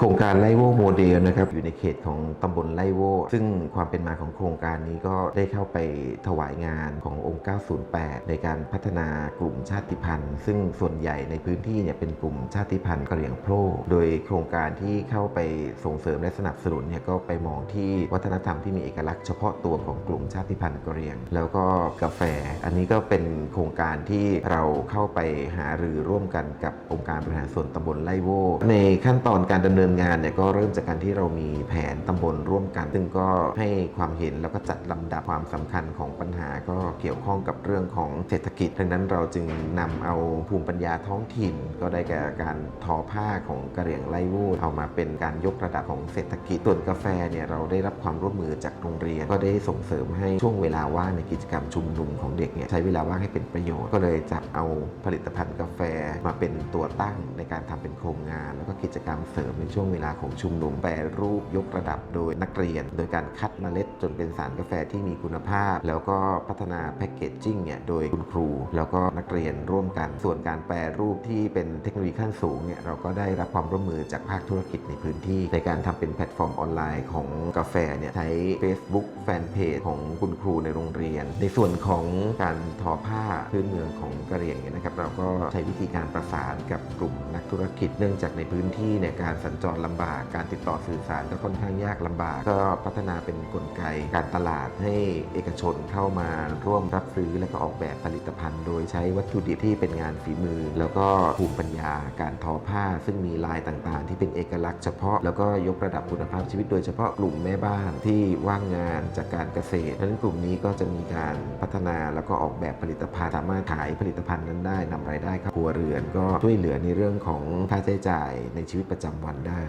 โครงการไล่โวโมเดลนะครับอยู่ในเขตของตำบลไล่โวซึ่งความเป็นมาของโครงการนี้ก็ได้เข้าไปถวายงานขององค์ 908 ในการพัฒนากลุ่มชาติพันธุ์ ซึ่งส่วนใหญ่ในพื้นที่เนี่ยเป็นกลุ่มชาติพันธุ์กะเหรี่ยงโพร่โดยโครงการที่เข้าไปส่งเสริมและสนับสนุนเนี่ยก็ไปมองที่วัฒนธรรมที่มีเอกลักษณ์เฉพาะตัวของกลุ่มชาติพันธุ์กะเหรี่ยง แล้วก็กาแฟ อันนี้ก็เป็นโครงการที่เราเข้าไปหารือร่วมกันกับองค์การบริหารส่วนตำบลไล่โวในขั้นตอนการดำเนินงานเนี่ยก็เริ่มจากการที่เรามีแผนตำบลร่วมกัน ซึ่งก็ให้ความเห็นแล้วก็จัดลำดับความสำคัญของปัญหาก็เกี่ยวข้องกับเรื่องของเศรษฐกิจดังนั้นเราจึงนำเอาภูมิปัญญาท้องถิ่น ก็ได้แก่การทอผ้าของกระเหรี่ยงไล่โวเอามาเป็นการยกระดับของเศรษฐกิจส่วนกาแฟเนี่ยเราได้รับความร่วมมือจากโรงเรียน ก็ได้ส่งเสริมให้ช่วงเวลาว่างในกิจกรรมชุมนุมของเด็กเนี่ยใช้เวลาว่างให้เป็นประโยชน์ ก็เลยจับเอาผลิตภัณฑ์กาแฟมาเป็นตัวตั้งในการทำเป็นโครงงาน แล้วก็กิจกรรมเสริมในช่วงช่วงเวลาของชุมนุมแปรรูปยกระดับโดยนักเรียน โดยการคัดเมล็ดจนเป็นสารกาแฟที่มีคุณภาพ แล้วก็พัฒนาแพคเกจจิ้งเนี่ยโดยคุณครู แล้วก็นักเรียนร่วมกัน ส่วนการแปรรูปที่เป็นเทคโนโลยีขั้นสูงเนี่ยเราก็ได้รับความร่วมมือจากภาคธุรกิจในพื้นที่ ในการทำเป็นแพลตฟอร์มออนไลน์ของกาแฟเนี่ยใช้ Facebook แฟนเพจของคุณครูในโรงเรียน ในส่วนของการทอผ้าพื้นเมืองของกะเหรี่ยงเนี่ยนะครับเราก็ใช้วิธีการประสานกับกลุ่มนักธุรกิจเนื่องจากในพื้นที่เนี่ยการสัญจรลำบาก การติดต่อสื่อสารก็ค่อนข้างยากลำบาก ก็พัฒนาเป็นกลไกการตลาดให้เอกชนเข้ามาร่วมรับซื้อและก็ออกแบบผลิตภัณฑ์ โดยใช้วัตถุดิบที่เป็นงานฝีมือ แล้วก็ภูมิปัญญาการทอผ้า ซึ่งมีลายต่างๆ ที่เป็นเอกลักษณ์เฉพาะ แล้วก็ยกระดับคุณภาพชีวิตโดยเฉพาะกลุ่มแม่บ้านที่ว่างงานจากการเกษตรดังนั้นกลุ่มนี้ก็จะมีการพัฒนาแล้วก็ออกแบบผลิตภัณฑ์ สามารถขายผลิตภัณฑ์นั้นได้นำรายได้เข้าครัวเรือน ก็ช่วยเหลือในเรื่องของค่าใช้จ่ายในชีวิตประจำวันได้ hại